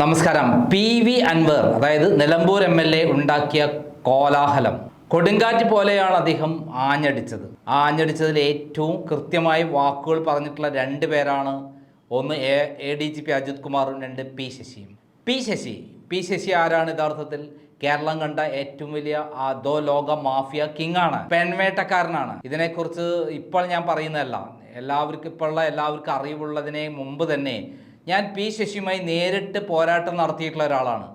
നമസ്കാരം. P V Anwar അതായത് Nilambur M L A ഉണ്ടാക്കിയ കോലാഹലം. കൊടുങ്കാറ്റ് പോലെയാണ് അദ്ദേഹം ആഞ്ഞടിച്ചത്. ആഞ്ഞടിച്ചതിൽ ഏറ്റവും കൃത്യമായി വാക്കുകൾ പറഞ്ഞിട്ടുള്ള രണ്ട് പേരാണ്. ഒന്ന് A D G P Ajith കുമാറും രണ്ട് പി ശശിയും. പി ശശി പി ശശി ആരാണ് യഥാർത്ഥത്തിൽ? കേരളം കണ്ട ഏറ്റവും വലിയ അതോ ലോക മാഫിയ കിങ് ആണ്. പെൺവേട്ടക്കാരനാണ്. ഇതിനെക്കുറിച്ച് ഇപ്പോൾ ഞാൻ പറയുന്നതല്ല. എല്ലാവർക്കും ഇപ്പോഴുള്ള എല്ലാവർക്കും അറിവുള്ളതിനെ മുമ്പ് തന്നെ ഞാൻ പി ശശിയുമായി നേരിട്ട് പോരാട്ടം നടത്തിയിട്ടുള്ള ഒരാളാണ്.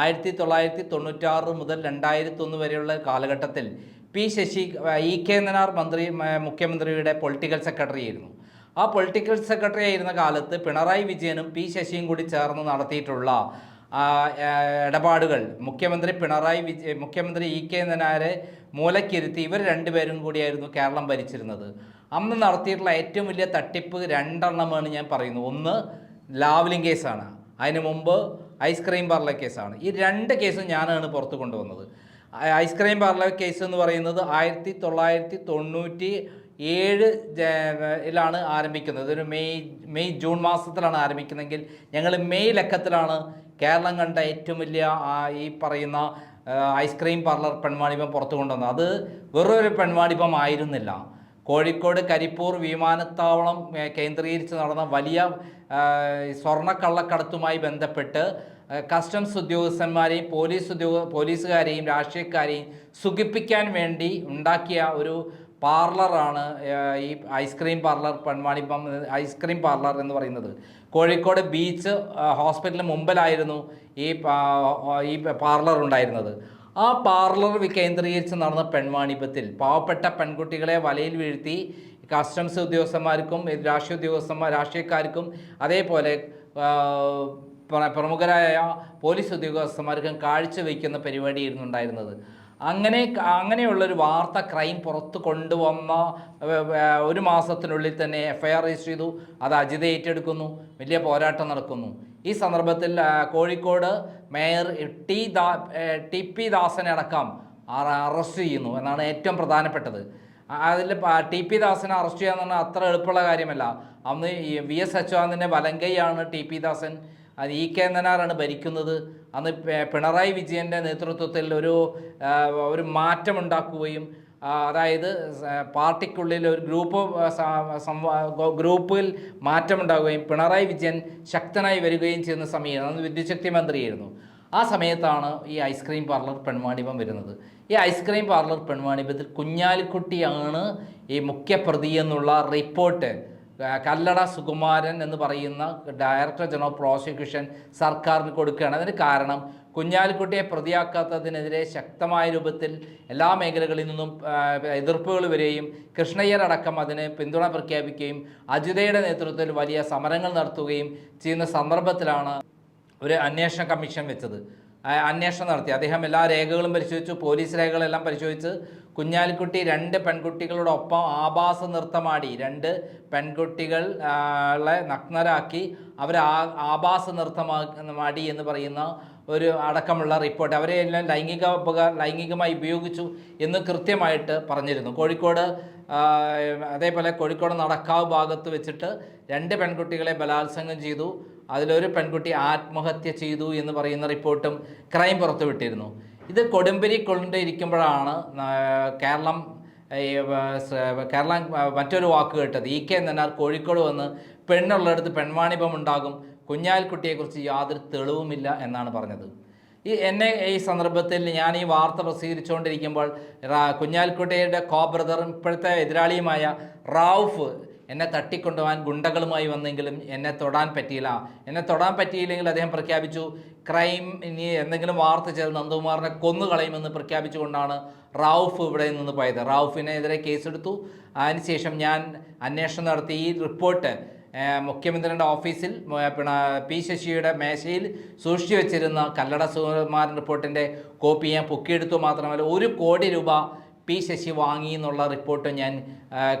ആയിരത്തി തൊള്ളായിരത്തി തൊണ്ണൂറ്റാറ് മുതൽ രണ്ടായിരത്തി ഒന്ന് വരെയുള്ള കാലഘട്ടത്തിൽ P Sasi E K Nayanar മന്ത്രി മുഖ്യമന്ത്രിയുടെ പൊളിറ്റിക്കൽ സെക്രട്ടറി ആയിരുന്നു. ആ പൊളിറ്റിക്കൽ സെക്രട്ടറി ആയിരുന്ന കാലത്ത് പിണറായി വിജയനും പി ശശിയും കൂടി ചേർന്ന് നടത്തിയിട്ടുള്ള ഇടപാടുകൾ മുഖ്യമന്ത്രി പിണറായി വിജയ മുഖ്യമന്ത്രി ഇ കെ നനാരെ മൂലക്കിരുത്തി ഇവർ രണ്ടുപേരും കൂടിയായിരുന്നു കേരളം ഭരിച്ചിരുന്നത്. അന്ന് നടത്തിയിട്ടുള്ള ഏറ്റവും വലിയ തട്ടിപ്പ് രണ്ടെണ്ണമാണ് ഞാൻ പറയുന്നത്. ഒന്ന് ലാവ്ലിംഗ് കേസാണ്. അതിന് മുമ്പ് ഐസ്ക്രീം പാർലർ കേസാണ്. ഈ രണ്ട് കേസും ഞാനാണ് പുറത്ത് കൊണ്ടുവന്നത്. ഐസ്ക്രീം പാർലർ കേസ് എന്ന് പറയുന്നത് ആയിരത്തി തൊള്ളായിരത്തി തൊണ്ണൂറ്റി ഏഴ് ലാണ് ആരംഭിക്കുന്നത്. ഒരു മെയ് മെയ് ജൂൺ മാസത്തിലാണ് ആരംഭിക്കുന്നതെങ്കിൽ ഞങ്ങൾ മെയ് ലക്കത്തിലാണ് കേരളം കണ്ട ഏറ്റവും വലിയ ഈ പറയുന്ന ഐസ്ക്രീം പാർലർ പെൺവാണിഭം പുറത്തു കൊണ്ടുവന്നത്. അത് വെറൊരു പെൺവാണിഭം ആയിരുന്നില്ല. കോഴിക്കോട് കരിപ്പൂർ വിമാനത്താവളം കേന്ദ്രീകരിച്ച് നടന്ന വലിയ സ്വർണക്കള്ളക്കടത്തുമായി ബന്ധപ്പെട്ട് കസ്റ്റംസ് ഉദ്യോഗസ്ഥന്മാരെയും പോലീസ് ഉദ്യോഗ പോലീസുകാരെയും രാഷ്ട്രീയക്കാരെയും സുഖിപ്പിക്കാൻ വേണ്ടി ഉണ്ടാക്കിയ ഒരു പാർലറാണ് ഈ ഐസ്ക്രീം പാർലർ പൺമാണിപ്പം ഐസ്ക്രീം പാർലർ എന്ന് പറയുന്നത്. കോഴിക്കോട് ബീച്ച് ഹോസ്പിറ്റലിന് മുമ്പിലായിരുന്നു ഈ ഈ പാർലർ ഉണ്ടായിരുന്നത്. ആ പാർലർ വികേന്ദ്രീകരിച്ച് നടന്ന പെൺവാണിഭത്തിൽ പാവപ്പെട്ട പെൺകുട്ടികളെ വലയിൽ വീഴ്ത്തി കസ്റ്റംസ് ഉദ്യോഗസ്ഥന്മാർക്കും രാഷ്ട്രീയ ഉദ്യോഗസ്ഥന്മാർ രാഷ്ട്രീയക്കാർക്കും അതേപോലെ പ്രമുഖരായ പോലീസ് ഉദ്യോഗസ്ഥന്മാർക്കും കാഴ്ചവെക്കുന്ന പരിപാടിയായിരുന്നു ഉണ്ടായിരുന്നത്. അങ്ങനെ അങ്ങനെയുള്ളൊരു വാർത്ത ക്രൈം പുറത്ത് കൊണ്ടുവന്ന ഒരു മാസത്തിനുള്ളിൽ തന്നെ എഫ്ഐആർ രജിസ്റ്റർ ചെയ്തു. അത് അജിത ഏറ്റെടുക്കുന്നു. വലിയ പോരാട്ടം നടക്കുന്നു. ഈ സന്ദർഭത്തിൽ കോഴിക്കോട് മേയർ ടി ദാ ടി പി ദാസനെ അടക്കം അറസ്റ്റ് ചെയ്യുന്നു എന്നാണ് ഏറ്റവും പ്രധാനപ്പെട്ടത്. അതിൽ ടി പി ദാസനെ അറസ്റ്റ് ചെയ്യാന്ന് പറഞ്ഞാൽ അത്ര എളുപ്പമുള്ള കാര്യമല്ല. അന്ന് വി എസ് അച്യുതാനന്ദന്റെ വലങ്കയാണ് ടി പി ദാസൻ. അത് ഇ കെ ഭരിക്കുന്നത്. അന്ന് പിണറായി വിജയന്റെ നേതൃത്വത്തിൽ ഒരു ഒരു മാറ്റമുണ്ടാക്കുകയും അതായത് പാർട്ടിക്കുള്ളിൽ ഒരു ഗ്രൂപ്പ് ഗ്രൂപ്പിൽ മാറ്റമുണ്ടാകുകയും പിണറായി വിജയൻ ശക്തനായി വരികയും ചെയ്യുന്ന സമയം അന്ന് വിദ്യുച്ഛക്തി മന്ത്രിയായിരുന്നു. ആ സമയത്താണ് ഈ ഐസ്ക്രീം പാർലർ പെൺവാണിഭം വരുന്നത്. ഈ ഐസ്ക്രീം പാർലർ പെൺവാണിഭത്തിൽ കുഞ്ഞാലിക്കുട്ടിയാണ് ഈ മുഖ്യപ്രതി എന്നുള്ള റിപ്പോർട്ട് കല്ലട സുകുമാരൻ എന്ന് പറയുന്ന ഡയറക്ടർ ജനറൽ പ്രോസിക്യൂഷൻ സർക്കാരിന് കൊടുക്കുകയാണ്. അതിന് കാരണം കുഞ്ഞാലിക്കുട്ടിയെ പ്രതിയാക്കാത്തതിനെതിരെ ശക്തമായ രൂപത്തിൽ എല്ലാ മേഖലകളിൽ നിന്നും എതിർപ്പുകൾ വരികയും കൃഷ്ണയ്യർ അടക്കം അതിന് പിന്തുണ പ്രഖ്യാപിക്കുകയും അജിതയുടെ നേതൃത്വത്തിൽ വലിയ സമരങ്ങൾ നടത്തുകയും ചെയ്യുന്ന സന്ദർഭത്തിലാണ് ഒരു അന്വേഷണ കമ്മീഷൻ വെച്ചത്. അന്വേഷണം നടത്തി. അദ്ദേഹം എല്ലാ രേഖകളും പരിശോധിച്ചു. പോലീസ് രേഖകളെല്ലാം പരിശോധിച്ച് കുഞ്ഞാലിക്കുട്ടി രണ്ട് പെൺകുട്ടികളോടൊപ്പം ആഭാസ നൃത്തമാടി. രണ്ട് പെൺകുട്ടികളെ നഗ്നരാക്കി അവർ ആഭാസ നൃത്തമാടി എന്ന് പറയുന്ന ഒരു അടക്കമുള്ള റിപ്പോർട്ട്. അവരെ എല്ലാം ലൈംഗിക ലൈംഗികമായി ഉപയോഗിച്ചു എന്ന് കൃത്യമായിട്ട് പറഞ്ഞിരുന്നു. കോഴിക്കോട് അതേപോലെ കോഴിക്കോട് നടക്കാവ് ഭാഗത്ത് വെച്ചിട്ട് രണ്ട് പെൺകുട്ടികളെ ബലാത്സംഗം ചെയ്തു. അതിലൊരു പെൺകുട്ടി ആത്മഹത്യ ചെയ്തു എന്ന് പറയുന്ന റിപ്പോർട്ടും ക്രൈം പുറത്തുവിട്ടിരുന്നു ഇത് കൊടുമ്പിരി കൊണ്ടിരിക്കുമ്പോഴാണ് കേരളം കേരളം മറ്റൊരു വാക്ക് കേട്ടത്. ഇ കെ നന്നാർ കോഴിക്കോട് വന്ന് പെണ്ണുള്ളിടത്ത് പെൺവാണിഭം ഉണ്ടാകും കുഞ്ഞാലിക്കുട്ടിയെക്കുറിച്ച് യാതൊരു തെളിവുമില്ല എന്നാണ് പറഞ്ഞത്. ഈ എന്നെ ഈ സന്ദർഭത്തിൽ ഞാൻ ഈ വാർത്ത പ്രസിദ്ധീകരിച്ചുകൊണ്ടിരിക്കുമ്പോൾ കുഞ്ഞാലിക്കുട്ടിയുടെ കോ ബ്രദറും ഇപ്പോഴത്തെ എതിരാളിയുമായ റാവുഫ് എന്നെ തട്ടിക്കൊണ്ടുപോകാൻ ഗുണ്ടകളുമായി വന്നെങ്കിലും എന്നെ തൊടാൻ പറ്റിയില്ല. എന്നെ തൊടാൻ പറ്റിയില്ലെങ്കിൽ അദ്ദേഹം പ്രഖ്യാപിച്ചു ക്രൈം ഇനി എന്തെങ്കിലും വാർത്ത ചെയ്ത് നന്ദകുമാറിനെ കൊന്നുകളയുമെന്ന് പ്രഖ്യാപിച്ചുകൊണ്ടാണ് റൌഫ് ഇവിടെ നിന്ന് പോയത്. റൌഫിനെതിരെ കേസെടുത്തു. അതിനുശേഷം ഞാൻ അന്വേഷണം നടത്തി. ഈ റിപ്പോർട്ട് മുഖ്യമന്ത്രിയുടെ ഓഫീസിൽ പിന്നെ പി ശശിയുടെ മേശയിൽ സൂക്ഷിച്ചു വെച്ചിരുന്ന കല്ലട സുകുമാരൻ റിപ്പോർട്ടിന്റെ കോപ്പി ഞാൻ പൊക്കിയെടുത്തു മാത്രമല്ല ഒരു കോടി രൂപ പി ശശി വാങ്ങി എന്നുള്ള റിപ്പോർട്ട് ഞാൻ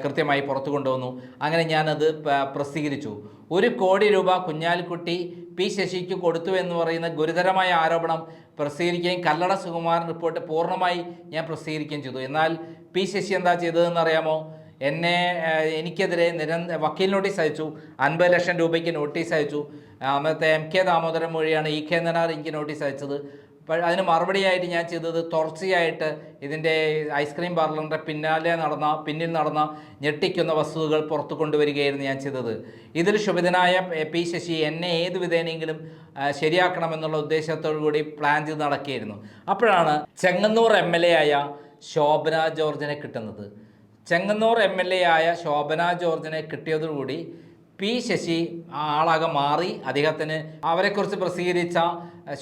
കൃത്യമായി പുറത്തു കൊണ്ടുവന്നു. അങ്ങനെ ഞാനത് പ്രസിദ്ധീകരിച്ചു. ഒരു കോടി രൂപ കുഞ്ഞാലിക്കുട്ടി പി ശശിക്ക് കൊടുത്തു എന്ന് പറയുന്ന ഗുരുതരമായ ആരോപണം പ്രസിദ്ധീകരിക്കുകയും കല്ലട സുകുമാരൻ റിപ്പോർട്ട് പൂർണമായി ഞാൻ പ്രസിദ്ധീകരിക്കുകയും ചെയ്തു. എന്നാൽ പി ശശി എന്താ ചെയ്തതെന്ന് അറിയാമോ? എന്നെ എനിക്കെതിരെ നിരന്തര വക്കീൽ നോട്ടീസ് അയച്ചു. അൻപത് ലക്ഷം രൂപയ്ക്ക് നോട്ടീസ് അയച്ചു. അന്നത്തെ എം കെ ദാമോദരൻ മൊഴിയാണ് ഇ കെ നനാർ എനിക്ക് നോട്ടീസ് അയച്ചത്. അതിന് മറുപടിയായിട്ട് ഞാൻ ചെയ്തത് തുടർച്ചയായിട്ട് ഇതിന്റെ ഐസ്ക്രീം പാർലറിന്റെ പിന്നാലെ നടന്ന പിന്നിൽ നടന്ന ഞെട്ടിക്കുന്ന വസ്തുതകൾ പുറത്തു കൊണ്ടുവരികയായിരുന്നു ഞാൻ ചെയ്തത്. ഇതിൽ ശുഭിതനായ പി ശശി എന്നെ ഏത് വിധേനെങ്കിലും ശരിയാക്കണമെന്നുള്ള ഉദ്ദേശത്തോടു കൂടി പ്ലാൻ ചെയ്ത് നടക്കുകയായിരുന്നു. അപ്പോഴാണ് ചെങ്ങന്നൂർ എം എൽ എ ആയ ശോഭന ജോർജിനെ കിട്ടുന്നത്. ചെങ്ങന്നൂർ എം എൽ എ ആയ ശോഭന ജോർജിനെ കിട്ടിയതോടുകൂടി പി ശശി ആളാകെ മാറി അദ്ദേഹത്തിന് അവരെക്കുറിച്ച് പ്രസിദ്ധീകരിച്ച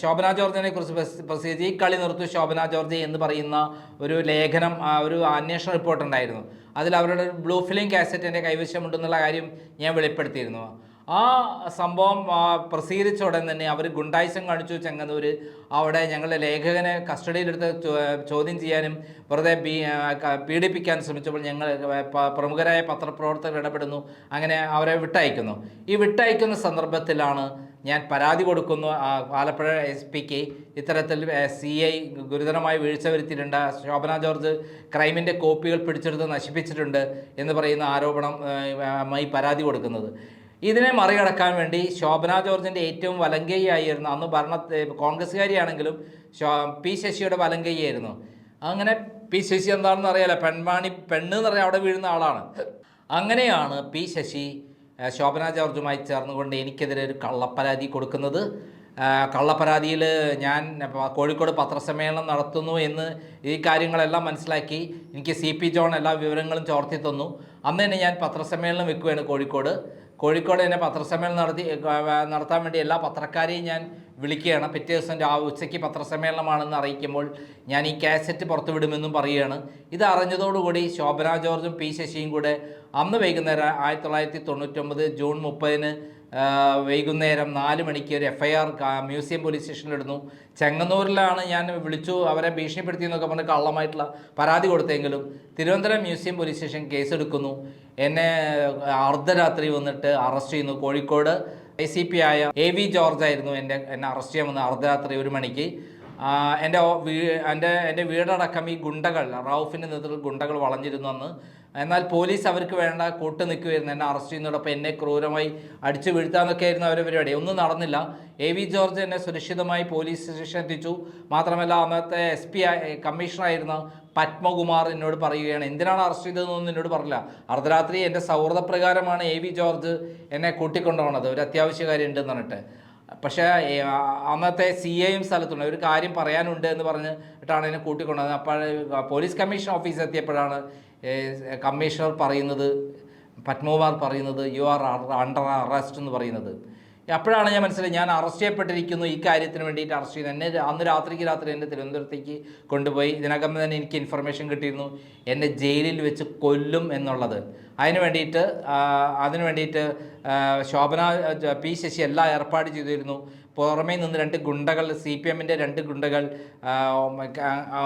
ശോഭന ജോർജിനെ കുറിച്ച് പ്രസിദ്ധീകരിച്ച് ഈ കളി നിർത്തു ശോഭന ജോർജ് എന്ന് പറയുന്ന ഒരു ലേഖനം ഒരു അന്വേഷണ റിപ്പോർട്ട് ഉണ്ടായിരുന്നു അതിൽ അവരുടെ ബ്ലൂ ഫിലിം കാസറ്റ് എന്റെ കൈവശമുണ്ടെന്നുള്ള കാര്യം ഞാൻ വെളിപ്പെടുത്തിയിരുന്നു. ആ സംഭവം പ്രസിദ്ധീകരിച്ച ഉടൻ തന്നെ അവർ ഗുണ്ടായിസം കാണിച്ചു ചെങ്ങന്നൂർ അവിടെ ഞങ്ങളുടെ ലേഖകനെ കസ്റ്റഡിയിലെടുത്ത് ചോദ്യം ചെയ്യാനും വെറുതെ പീഡിപ്പിക്കാൻ ശ്രമിച്ചപ്പോൾ ഞങ്ങൾ പ്രമുഖരായ പത്രപ്രവർത്തകർ ഇടപെടുന്നു. അങ്ങനെ അവരെ വിട്ടയക്കുന്നു. ഈ വിട്ടയക്കുന്ന സന്ദർഭത്തിലാണ് ഞാൻ പരാതി കൊടുക്കുന്നു. ആലപ്പുഴ എസ് പിക്ക് ഇത്തരത്തിൽ സി ഐ ഗുരുതരമായി വീഴ്ച വരുത്തിയിട്ടുണ്ട്. ശോഭന ജോർജ് ക്രൈമിന്റെ കോപ്പികൾ പിടിച്ചെടുത്ത് നശിപ്പിച്ചിട്ടുണ്ട് എന്ന് പറയുന്ന ആരോപണം ആയി പരാതി കൊടുക്കുന്നത്. ഇതിനെ മറികടക്കാൻ വേണ്ടി ശോഭന ജോർജിന്റെ ഏറ്റവും വലങ്കൈയായിരുന്നു അന്ന് ഭരണ കോൺഗ്രസ്സുകാരിയാണെങ്കിലും ശോ പി ശശിയുടെ വലങ്കൈയായിരുന്നു അങ്ങനെ പി ശശി എന്താണെന്ന് അറിയാലോ? പെൺമാണി പെണ്ണ് എന്ന് പറയാൻ അവിടെ വീഴുന്ന ആളാണ്. അങ്ങനെയാണ് പി ശശി ശോഭന ജോർജുമായി ചേർന്നുകൊണ്ട് എനിക്കെതിരെ ഒരു കള്ളപ്പരാതി കൊടുക്കുന്നത്. കള്ളപ്പരാതിയിൽ ഞാൻ കോഴിക്കോട് പത്രസമ്മേളനം നടത്തുന്നു എന്ന് ഈ കാര്യങ്ങളെല്ലാം മനസ്സിലാക്കി എനിക്ക് സി പി ജോൺ എല്ലാ വിവരങ്ങളും ചോർത്തി തന്നു. അന്ന് തന്നെ ഞാൻ പത്രസമ്മേളനം വെക്കുകയാണ് കോഴിക്കോട്. കോഴിക്കോട് തന്നെ പത്രസമ്മേളനം നടത്തി നടത്താൻ വേണ്ടി എല്ലാ പത്രക്കാരെയും ഞാൻ വിളിക്കുകയാണ്. പിറ്റേ ദിവസം രാ ഉച്ചയ്ക്ക് പത്രസമ്മേളനമാണെന്ന് അറിയിക്കുമ്പോൾ ഞാൻ ഈ കാസറ്റ് പുറത്തുവിടുമെന്നും പറയുകയാണ്. ഇത് അറിഞ്ഞതോടുകൂടി ശോഭന ജോർജും പി ശശിയും കൂടെ അന്ന് വൈകുന്നേരം ആയിരത്തി തൊള്ളായിരത്തി തൊണ്ണൂറ്റൊമ്പത് ജൂൺ മുപ്പതിന് വൈകുന്നേരം നാല് മണിക്ക് ഒരു F I R museum police സ്റ്റേഷനിലിടുന്നു. ചെങ്ങന്നൂരിലാണ് ഞാൻ വിളിച്ചു അവരെ ഭീഷണിപ്പെടുത്തി എന്നൊക്കെ പറഞ്ഞ് കള്ളമായിട്ടുള്ള പരാതി കൊടുത്തെങ്കിലും തിരുവനന്തപുരം മ്യൂസിയം പോലീസ് സ്റ്റേഷൻ കേസെടുക്കുന്നു. എന്നെ അർദ്ധരാത്രി വന്നിട്ട് അറസ്റ്റ് ചെയ്യുന്നു. കോഴിക്കോട് ഐ സി പി ആയ എ വി ജോർജ് ആയിരുന്നു എന്റെ എന്നെ അറസ്റ്റ് ചെയ്യാൻ വന്ന അർദ്ധരാത്രി ഒരു മണിക്ക്. എന്റെ എന്റെ എന്റെ വീടടക്കം ഈ ഗുണ്ടകൾ റൌഫിന്റെ നേതൃത്വത്തിൽ ഗുണ്ടകൾ വളഞ്ഞിരുന്നു അന്ന്. എന്നാൽ പോലീസ് അവർക്ക് വേണ്ട കൂട്ട് നിൽക്കുമായിരുന്നു എന്നെ അറസ്റ്റ് ചെയ്യുന്നതോടൊപ്പം എന്നെ ക്രൂരമായി അടിച്ചു വീഴ്ത്താന്നൊക്കെ ആയിരുന്നു അവരുടെ പരിപാടി ഒന്നും നടന്നില്ല. എ വി ജോർജ് എന്നെ സുരക്ഷിതമായി പോലീസ് സ്റ്റേഷൻ എത്തിച്ചു. മാത്രമല്ല അന്നത്തെ എസ് പി കമ്മീഷണറായിരുന്ന പത്മകുമാർ എന്നോട് പറയുകയാണ് എന്തിനാണ് അറസ്റ്റ് ചെയ്തതെന്നൊന്നും എന്നോട് പറഞ്ഞില്ല. അർദ്ധരാത്രി എന്റെ സൗഹൃദപ്രകാരമാണ് എ വി ജോർജ് എന്നെ കൂട്ടിക്കൊണ്ടുപോകണത് ഒരു അത്യാവശ്യ കാര്യം ഉണ്ടെന്ന് പറഞ്ഞിട്ട്. പക്ഷേ അന്നത്തെ സി എയും സ്ഥലത്തുണ്ട്. ഒരു കാര്യം പറയാനുണ്ട് എന്ന് പറഞ്ഞിട്ടാണ് എന്നെ കൂട്ടിക്കൊണ്ടത്. അപ്പോൾ പോലീസ് കമ്മീഷൻ ഓഫീസ് എത്തിയപ്പോഴാണ് കമ്മീഷണർ പറയുന്നത് പത്മകുമാർ പറയുന്നത് യു ആർ അണ്ടർ അറസ്റ്റ് എന്ന് പറയുന്നത്. അപ്പോഴാണ് ഞാൻ മനസ്സിലായി ഞാൻ അറസ്റ്റ് ചെയ്യപ്പെട്ടിരിക്കുന്നു. ഈ കാര്യത്തിന് വേണ്ടിയിട്ട് അറസ്റ്റ് ചെയ്തു. എന്നെ അന്ന് രാത്രിക്ക് രാത്രി എന്നെ തിരുവനന്തപുരത്തേക്ക് കൊണ്ടുപോയി. ഇതിനകം തന്നെ എനിക്ക് ഇൻഫർമേഷൻ കിട്ടിയിരുന്നു. എന്നെ ജയിലിൽ വെച്ച് കൊല്ലും എന്നുള്ളത്. അതിന് വേണ്ടിയിട്ട് അതിന് വേണ്ടിയിട്ട് ശോഭന പി ശശി എല്ലാം ഏർപ്പാട് ചെയ്തിരുന്നു. പുറമേ നിന്ന് രണ്ട് ഗുണ്ടകൾ സി പി എമ്മിന്റെ രണ്ട് ഗുണ്ടകൾ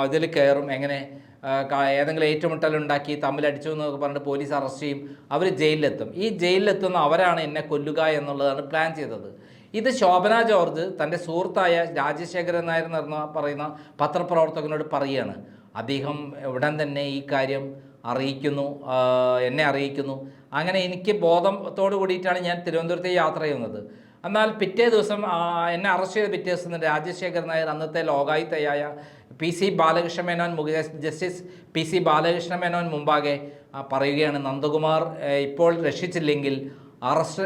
ഇതിൽ കയറും. എങ്ങനെ? ഏതെങ്കിലും ഏറ്റുമുട്ടൽ ഉണ്ടാക്കി തമ്മിലടിച്ചു എന്നൊക്കെ പറഞ്ഞിട്ട് പോലീസ് അറസ്റ്റ് ചെയ്യും. അവർ ജയിലിലെത്തും. ഈ ജയിലിലെത്തുന്ന അവരാണ് എന്നെ കൊല്ലുക എന്നുള്ളതാണ് പ്ലാൻ ചെയ്തത്. ഇത് ശോഭന ജോർജ് തന്റെ സുഹൃത്തായ രാജശേഖരൻ നായർ എന്ന് പറയുന്ന പത്രപ്രവർത്തകനോട് പറയുകയാണ്. അദ്ദേഹം ഉടൻ തന്നെ ഈ കാര്യം അറിയിക്കുന്നു എന്നെ അറിയിക്കുന്നു. അങ്ങനെ എനിക്ക് ബോധത്തോട് കൂടിയിട്ടാണ് ഞാൻ തിരുവനന്തപുരത്തേക്ക് യാത്ര ചെയ്യുന്നത്. എന്നാൽ പിറ്റേ ദിവസം എന്നെ അറസ്റ്റ് ചെയ്ത പിറ്റേ ദിവസം രാജശേഖരൻ നായർ അന്നത്തെ ലോകായുക്തയായ പി സി ബാലകൃഷ്ണ മേനോൻ മുഖ്യ justice P C Balakrishna Menon മുമ്പാകെ പറയുകയാണ് നന്ദകുമാർ ഇപ്പോൾ രക്ഷിച്ചില്ലെങ്കിൽ അറസ്റ്റ്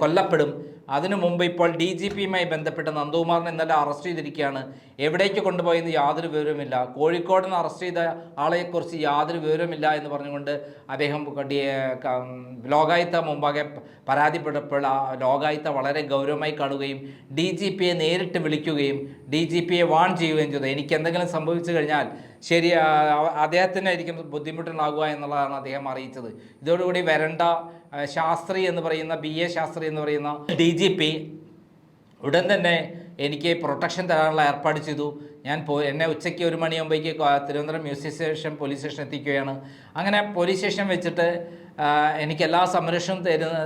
കൊല്ലപ്പെടും. അതിനു മുമ്പ് ഇപ്പോൾ ഡി ജി പിയുമായി ബന്ധപ്പെട്ട് നന്ദകുമാറിനെ ഇന്നലെ അറസ്റ്റ് ചെയ്തിരിക്കുകയാണ്. എവിടേക്ക് കൊണ്ടുപോയെന്ന് യാതൊരു വിവരവുമില്ല. കോഴിക്കോട് നിന്ന് അറസ്റ്റ് ചെയ്ത ആളെക്കുറിച്ച് യാതൊരു വിവരവുമില്ല എന്ന് പറഞ്ഞുകൊണ്ട് അദ്ദേഹം ലോകായുത്ത മുമ്പാകെ പരാതിപ്പെട്ടപ്പോൾ ആ ലോകായുക്ത വളരെ ഗൗരവമായി കാണുകയും ഡി ജി പിയെ നേരിട്ട് വിളിക്കുകയും ഡി ജി പിയെ വാൺ ചെയ്യുകയും ചെയ്തു. എനിക്ക് എന്തെങ്കിലും സംഭവിച്ചു കഴിഞ്ഞാൽ ശരി അദ്ദേഹത്തിനായിരിക്കും ബുദ്ധിമുട്ടുണ്ടാകുക എന്നുള്ളതാണ് അദ്ദേഹം അറിയിച്ചത്. ഇതോടുകൂടി വരണ്ട ശാസ്ത്രി എന്ന് പറയുന്ന ബി എ ശാസ്ത്രി എന്ന് പറയുന്ന ഡി ജി പി ഉടൻ തന്നെ എനിക്ക് പ്രൊട്ടക്ഷൻ തരാനുള്ള ഏർപ്പാട് ചെയ്തു. ഞാൻ പോ എന്നെ ഉച്ചയ്ക്ക് ഒരു മണിയാകുമ്പോഴേക്ക് Thiruvananthapuram music station police station എത്തിക്കുകയാണ്. അങ്ങനെ പോലീസ് സ്റ്റേഷൻ വെച്ചിട്ട് എനിക്ക് എല്ലാ സംരക്ഷണവും തരുന്ന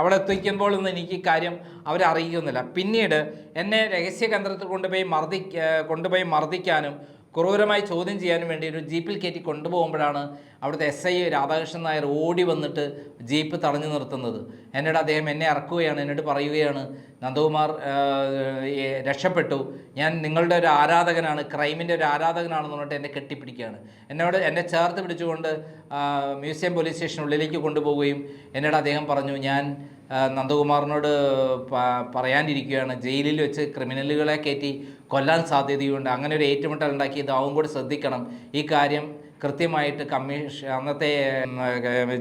അവിടെ എത്തിക്കുമ്പോൾ ഒന്നും എനിക്ക് കാര്യം അവരറിയിക്കുന്നില്ല. പിന്നീട് എന്നെ രഹസ്യ കേന്ദ്രത്തിൽ കൊണ്ടുപോയി മർദ്ദി കൊണ്ടുപോയി മർദ്ദിക്കാനും ക്രൂരമായി ചോദ്യം ചെയ്യാനും വേണ്ടി ഒരു ജീപ്പിൽ കയറ്റി കൊണ്ടുപോകുമ്പോഴാണ് അവിടുത്തെ എസ് ഐ രാധാകൃഷ്ണൻ നായർ ഓടി വന്നിട്ട് ജീപ്പ് തടഞ്ഞു നിർത്തുന്നത്. എന്നോട് അദ്ദേഹം എന്നെ ഇറക്കുകയാണ് എന്നോട് പറയുകയാണ് നന്ദകുമാർ രക്ഷപ്പെട്ടു. ഞാൻ നിങ്ങളുടെ ഒരു ആരാധകനാണ് ക്രൈമിന്റെ ഒരു ആരാധകനാണെന്ന് പറഞ്ഞിട്ട് എന്നെ കെട്ടിപ്പിടിക്കുകയാണ്. എന്നോട് എന്നെ ചേർത്ത് പിടിച്ചുകൊണ്ട് മ്യൂസിയം പോലീസ് സ്റ്റേഷനുള്ളിലേക്ക് കൊണ്ടുപോവുകയും എന്നോട് അദ്ദേഹം പറഞ്ഞു ഞാൻ നന്ദകുമാറിനോട് പറയാനിരിക്കുകയാണ്. ജയിലിൽ വെച്ച് ക്രിമിനലുകളെ കയറ്റി കൊല്ലാൻ സാധ്യതയുണ്ട്. അങ്ങനെ ഒരു ഏറ്റുമുട്ടൽ ഉണ്ടാക്കി ഇതാവും കൂടി ശ്രദ്ധിക്കണം. ഈ കാര്യം കൃത്യമായിട്ട് കമ്മീഷൻ അന്നത്തെ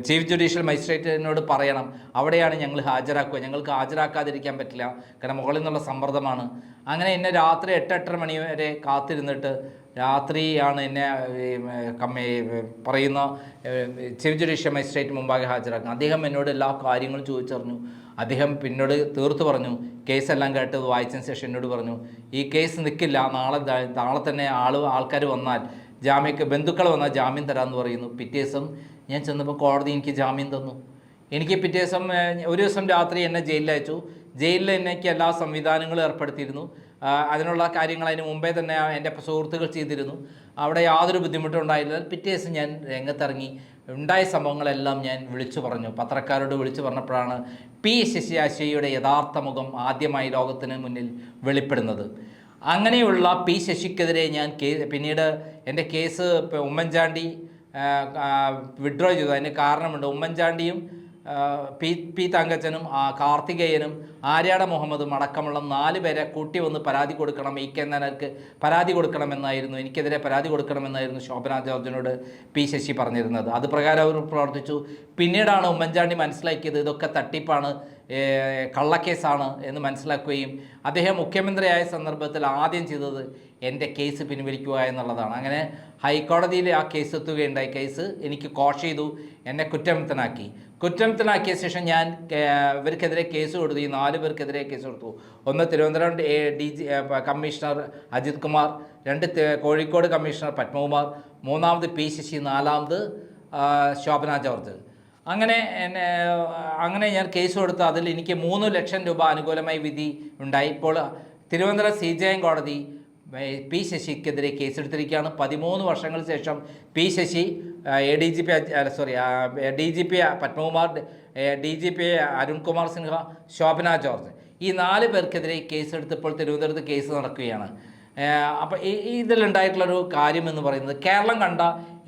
ചീഫ് ജുഡീഷ്യൽ മജിസ്ട്രേറ്റിനോട് പറയണം. അവിടെയാണ് ഞങ്ങൾ ഹാജരാക്കുക. ഞങ്ങൾക്ക് ഹാജരാക്കാതിരിക്കാൻ പറ്റില്ല. കാരണം മുകളിൽ നിന്നുള്ള സമ്മർദ്ദമാണ്. അങ്ങനെ എന്നെ രാത്രി എട്ട് എട്ടര മണി വരെ കാത്തിരുന്നിട്ട് രാത്രിയാണ് എന്നെ കമ്മി പറയുന്ന ചീഫ് ജുഡീഷ്യൽ മജിസ്ട്രേറ്റ് മുമ്പാകെ ഹാജരാക്കുന്നത് അദ്ദേഹം എന്നോട് എല്ലാ കാര്യങ്ങളും ചോദിച്ചറിഞ്ഞു. അദ്ദേഹം പിന്നോട് തീർത്തു പറഞ്ഞു. കേസെല്ലാം കേട്ട് വായിച്ചതിന് ശേഷം എന്നോട് പറഞ്ഞു ഈ കേസ് നിൽക്കില്ല നാളെ നാളെ തന്നെ ആൾ ആൾക്കാർ വന്നാൽ ജാമ്യക്ക് ബന്ധുക്കൾ വന്നാൽ ജാമ്യം തരാമെന്ന് പറയുന്നു. പിറ്റേ ദിവസം ഞാൻ ചെന്നപ്പോൾ കോടതി എനിക്ക് ജാമ്യം തന്നു. എനിക്ക് പിറ്റേ ദിവസം ഒരു ദിവസം രാത്രി എന്നെ ജയിലിൽ അയച്ചു. ജയിലിൽ എന്നേക്ക് എല്ലാ സംവിധാനങ്ങളും ഏർപ്പെടുത്തിയിരുന്നു. അതിനുള്ള കാര്യങ്ങൾ അതിന് മുമ്പേ തന്നെ എന്റെ സുഹൃത്തുക്കൾ ചെയ്തിരുന്നു. അവിടെ യാതൊരു ബുദ്ധിമുട്ടും ഉണ്ടായില്ല പിറ്റേ ദിവസം ഞാൻ രംഗത്തിറങ്ങി. ഉണ്ടായ സംഭവങ്ങളെല്ലാം ഞാൻ വിളിച്ചു പറഞ്ഞു. പത്രക്കാരോട് വിളിച്ചു പറഞ്ഞപ്പോഴാണ് പി ശശിയാശിയുടെ യഥാർത്ഥ മുഖം ആദ്യമായി ലോകത്തിന് മുന്നിൽ വെളിപ്പെടുന്നത്. അങ്ങനെയുള്ള പി ശശിക്കെതിരെ ഞാൻ കേ പിന്നീട് എന്റെ കേസ് ഉമ്മൻചാണ്ടി വിഡ്രോ ചെയ്തു. അതിന് കാരണമുണ്ട്. ഉമ്മൻചാണ്ടിയും പി പി തങ്കച്ചനും കാർത്തികേയനും ആര്യാട മുഹമ്മദും അടക്കമുള്ള നാല് പേരെ കൂട്ടി വന്ന് പരാതി കൊടുക്കണം. ഇ കെ പരാതി കൊടുക്കണമെന്നായിരുന്നു. എനിക്കെതിരെ പരാതി കൊടുക്കണമെന്നായിരുന്നു ശോഭന ജോർജിനോട് പി ശശി പറഞ്ഞിരുന്നത്. അത് പ്രകാരം അവർ പ്രവർത്തിച്ചു. പിന്നീടാണ് ഉമ്മൻചാണ്ടി മനസ്സിലാക്കിയത് ഇതൊക്കെ തട്ടിപ്പാണ്. കള്ളക്കേസാണ് എന്ന് മനസ്സിലാക്കുകയും അദ്ദേഹം മുഖ്യമന്ത്രിയായ സന്ദർഭത്തിൽ ആദ്യം ചെയ്തത് എന്റെ കേസ് പിൻവലിക്കുക എന്നുള്ളതാണ്. അങ്ങനെ ഹൈക്കോടതിയിൽ ആ കേസ് എത്തുകയുണ്ടായി കേസ് എനിക്ക് കോഷ് ചെയ്തു എന്നെ കുറ്റമുക്തനാക്കി കുറ്റമുക്തനാക്കിയ ശേഷം ഞാൻ ഇവർക്കെതിരെ കേസ് കൊടുത്തു. ഈ നാല് പേർക്കെതിരെ കേസ് കൊടുത്തു. ഒന്ന് Thiruvananthapuram D G commissioner Ajith Kumar രണ്ട് കോഴിക്കോട് കമ്മീഷണർ പത്മകുമാർ മൂന്നാമത് പി ശശി നാലാമത് ശോഭന ജോർജ്. അങ്ങനെ അങ്ങനെ ഞാൻ കേസ് കൊടുത്ത് അതിൽ എനിക്ക് മൂന്ന് ലക്ഷം രൂപ അനുകൂലമായി വിധി ഉണ്ടായി. ഇപ്പോൾ തിരുവനന്തപുരം സി ജെ എം കോടതി പി ശശിക്കെതിരെ കേസെടുത്തിരിക്കുകയാണ്. പതിമൂന്ന് വർഷങ്ങൾക്ക് ശേഷം P Sasi A D G P അല്ല sorry D G P Padmakumar D G P Arunkumar Sinha Shobhana George. ഈ നാല് പേർക്കെതിരെ കേസെടുത്ത് ഇപ്പോൾ തിരുവനന്തപുരത്ത് കേസ് നടക്കുകയാണ്. അപ്പോൾ ഈ ഇതിലുണ്ടായിട്ടുള്ളൊരു കാര്യം എന്ന് പറയുന്നത് കേരളം കണ്ട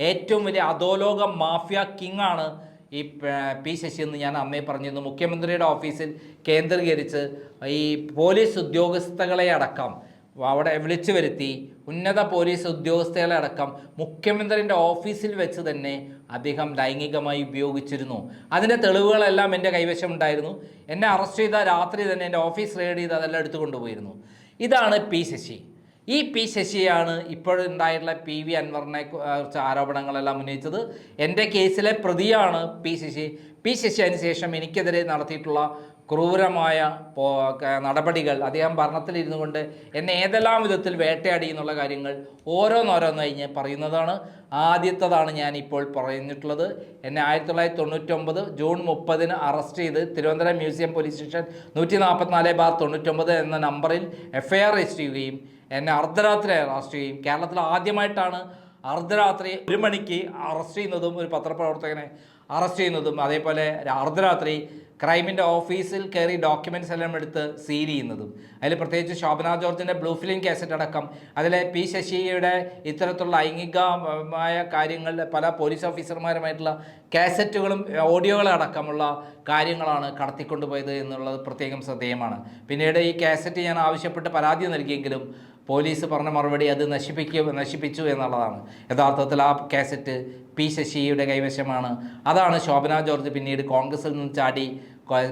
ഏറ്റവും വലിയ അധോലോക മാഫിയ കിങ് ആണ് ഈ പ- ശശി എന്ന് ഞാൻ അന്നേ പറഞ്ഞിരുന്നു. മുഖ്യമന്ത്രിയുടെ ഓഫീസിൽ കേന്ദ്രീകരിച്ച് ഈ പോലീസ് ഉദ്യോഗസ്ഥകളെ അടക്കം അവിടെ വിളിച്ചു വരുത്തി ഉന്നത പോലീസ് ഉദ്യോഗസ്ഥകളെ അടക്കം മുഖ്യമന്ത്രിന്റെ ഓഫീസിൽ വെച്ച് തന്നെ അദ്ദേഹം ലൈംഗികമായി ഉപയോഗിച്ചിരുന്നു. അതിന്റെ തെളിവുകളെല്ലാം എന്റെ കൈവശം ഉണ്ടായിരുന്നു. എന്നെ അറസ്റ്റ് ചെയ്ത രാത്രി തന്നെ എന്റെ ഓഫീസ് റെയ്ഡ് ചെയ്ത് അതെല്ലാം എടുത്തു കൊണ്ടുപോയിരുന്നു ഇതാണ് പി ശശി. ഈ പി ശശിയാണ് ഇപ്പോഴുണ്ടായിട്ടുള്ള പി വി അൻവറിനെ കുറിച്ച് ആരോപണങ്ങളെല്ലാം ഉന്നയിച്ചത്. എന്റെ കേസിലെ പ്രതിയാണ് പി ശശി. പി ശശി അതിനുശേഷം എനിക്കെതിരെ നടത്തിയിട്ടുള്ള ക്രൂരമായ നടപടികൾ അദ്ദേഹം ഭരണത്തിലിരുന്നു കൊണ്ട് എന്നെ ഏതെല്ലാം വിധത്തിൽ വേട്ടയാടി എന്നുള്ള കാര്യങ്ങൾ ഓരോന്നോരോന്നായി ഞാൻ പറയുന്നതാണ്. ആദ്യത്തതാണ് ഞാൻ ഇപ്പോൾ പറഞ്ഞിട്ടുള്ളത്. എന്നെ ആയിരത്തി തൊള്ളായിരത്തി തൊണ്ണൂറ്റൊമ്പത് ജൂൺ മുപ്പതിന് അറസ്റ്റ് ചെയ്ത് തിരുവനന്തപുരം മ്യൂസിയം പോലീസ് സ്റ്റേഷൻ നൂറ്റി നാൽപ്പത്തിനാല് ബാർ തൊണ്ണൂറ്റൊമ്പത് എന്ന നമ്പറിൽ എഫ്ഐആർ രജിസ്റ്റർ ചെയ്യുകയും എന്നെ അർദ്ധരാത്രി അറസ്റ്റ് ചെയ്യും. കേരളത്തിൽ ആദ്യമായിട്ടാണ് അർദ്ധരാത്രി ഒരു മണിക്ക് അറസ്റ്റ് ചെയ്യുന്നതും ഒരു പത്രപ്രവർത്തകനെ അറസ്റ്റ് ചെയ്യുന്നതും അതേപോലെ അർദ്ധരാത്രി ക്രൈമിന്റെ ഓഫീസിൽ കയറി ഡോക്യുമെന്റ്സ് എല്ലാം എടുത്ത് സീൽ ചെയ്യുന്നതും. അതിൽ പ്രത്യേകിച്ച് ശോഭന ജോർജിന്റെ ബ്ലൂ ഫിലിം കേസറ്റ് അടക്കം. അതിലെ പി ശശിയുടെ ഇത്തരത്തിലുള്ള ലൈംഗികമായ കാര്യങ്ങളിൽ പല പോലീസ് ഓഫീസർമാരുമായിട്ടുള്ള കാസറ്റുകളും ഓഡിയോകളും അടക്കമുള്ള കാര്യങ്ങളാണ് കടത്തിക്കൊണ്ടുപോയത് എന്നുള്ളത് പ്രത്യേകം ശ്രദ്ധേയമാണ്. പിന്നീട് ഈ കാസറ്റ് ഞാൻ ആവശ്യപ്പെട്ട് പരാതി നൽകിയെങ്കിലും പോലീസ് പറഞ്ഞ മറുപടി അത് നശിപ്പിക്കുക നശിപ്പിച്ചു എന്നുള്ളതാണ്. യഥാർത്ഥത്തിൽ ആ കാസറ്റ് പി ശശിയുടെ കൈവശമാണ്. അതാണ് ശോഭന ജോർജ് പിന്നീട് കോൺഗ്രസിൽ നിന്ന് ചാടി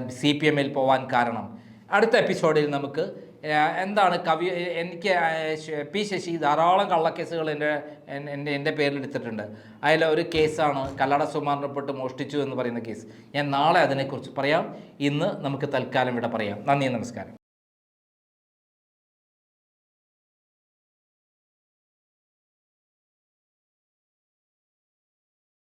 സി പി എമ്മിൽ പോവാൻ കാരണം. അടുത്ത എപ്പിസോഡിൽ നമുക്ക് എന്താണ് കവി എനിക്ക് പി ശശി ധാരാളം കള്ളക്കേസുകൾ എന്റെ എൻ- എന്റെ എന്റെ പേരിൽ എടുത്തിട്ടുണ്ട് അതിൽ ഒരു കേസാണ് കല്ലട സുമാർ റിപ്പോർട്ട് മോഷ്ടിച്ചു എന്ന് പറയുന്ന കേസ്. ഞാൻ നാളെ അതിനെക്കുറിച്ച് പറയാം. ഇന്ന് നമുക്ക് തൽക്കാലം ഇവിടെ പറയാം. നന്ദി നമസ്കാരം.